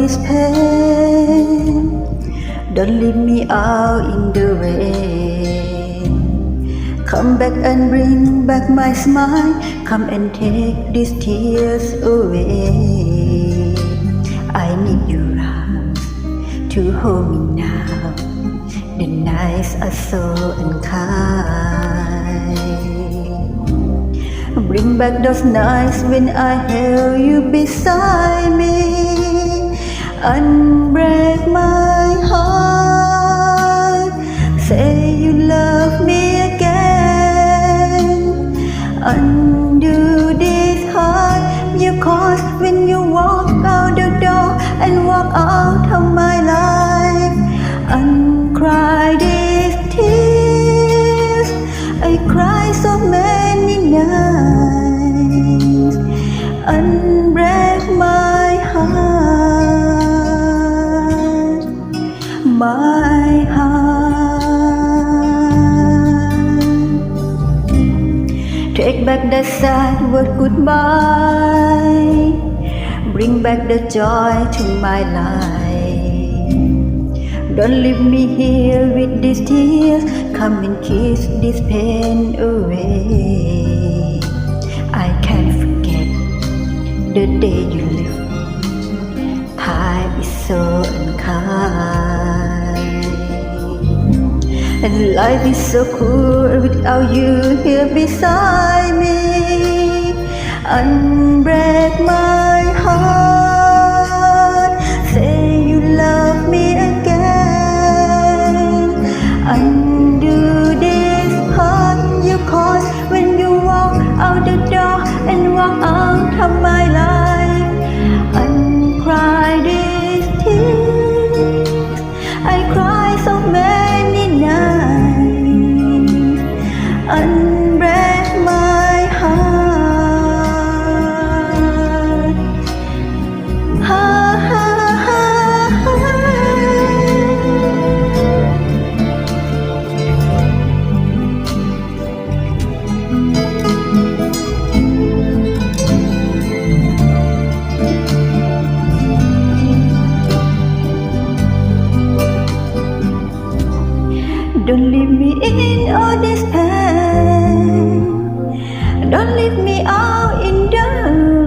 this pain. Don't leave me out in the rain. Come back and bring back my smile. Come and take these tears away. I need your arms to hold me now. The nights are so unkind. Bring back those nights when I held you beside me. Unbreak my heart. Say you love me again. Undo this heart you caused when you walk out the door and walk out of my life. Uncry these tears. I cry so many nights. Unbreak Take back the sad word goodbye. Bring back the joy to my life. Don't leave me here with these tears. Come and kiss this pain away. I can't forget the day you left. Time is so unkind. And life is so cruel without you here beside me. Unbreak my Don't leave me in all this pain. Don't leave me out in the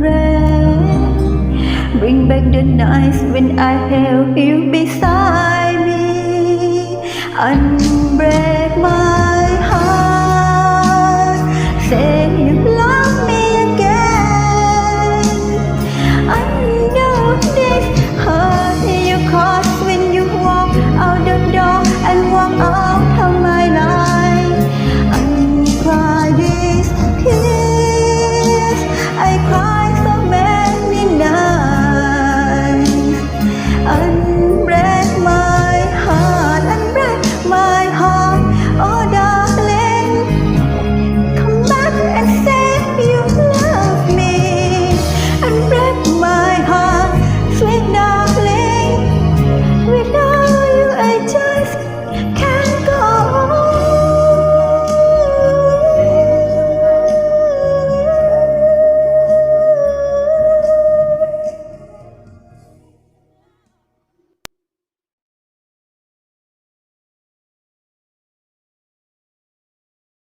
rain. Bring back the nights when I held you beside me. Unbreak